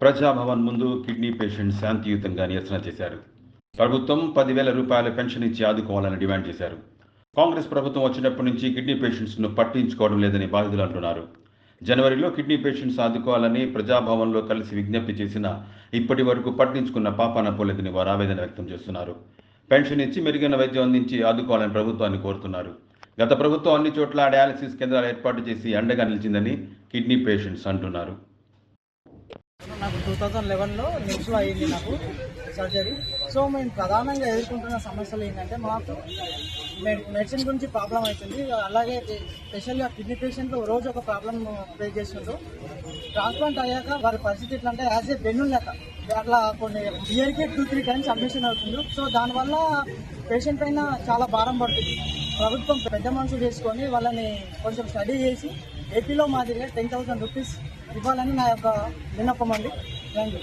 ప్రజాభవన్ ముందు kidney patient శాంతియుతంగా నిరసన చేశారు. ప్రభుత్వం పదివేల రూపాయల పెన్షన్ ఇచ్చి ఆదుకోవాలని డిమాండ్ చేశారు. కాంగ్రెస్ ప్రభుత్వం వచ్చినప్పటి నుంచి కిడ్నీ పేషెంట్స్ను పట్టించుకోవడం లేదని బాధితులు అంటున్నారు. జనవరిలో కిడ్నీ పేషెంట్స్ ఆదుకోవాలని ప్రజాభవన్లో కలిసి విజ్ఞప్తి చేసినా ఇప్పటి వరకు పట్టించుకున్న పాపాన పోలేదని వారు ఆవేదన వ్యక్తం చేస్తున్నారు. పెన్షన్ ఇచ్చి మెరుగైన వైద్యం అందించి ఆదుకోవాలని ప్రభుత్వాన్ని కోరుతున్నారు. గత ప్రభుత్వం అన్ని చోట్ల డయాలసిస్ కేంద్రాలు ఏర్పాటు చేసి అండగా నిలిచిందని కిడ్నీ పేషెంట్స్ అంటున్నారు. నాకు టూ థౌజండ్ లెవెన్లో నిమ్స్లో అయింది నాకు సర్జరీ సో మేము ప్రధానంగా ఎదుర్కొంటున్న సమస్యలు ఏంటంటే మాకు మెడిసిన్ గురించి ప్రాబ్లం అవుతుంది అలాగే స్పెషల్గా కిడ్నీ పేషెంట్లు రోజు ఒక ప్రాబ్లం ఫేస్ చేస్తుండ్రు ట్రాన్స్ప్లాంట్ అయ్యాక వారి పరిస్థితి ఎట్లా అంటే యాజ్ ఏ బెన్ను లెక్క అట్లా కొన్ని ఇయర్కి టూ త్రీ టైమ్స్ అడ్మిషన్ అవుతుంది సో దానివల్ల పేషెంట్ పైన చాలా భారం పడుతుంది. ప్రభుత్వం పెద్ద మనసు చేసుకొని వాళ్ళని కొంచెం స్టడీ చేసి ఏపీలో మాదిరిగా టెన్ థౌసండ్ రూపీస్ ఇవ్వాలని నా యొక్క విన్నపం అండి. Thank you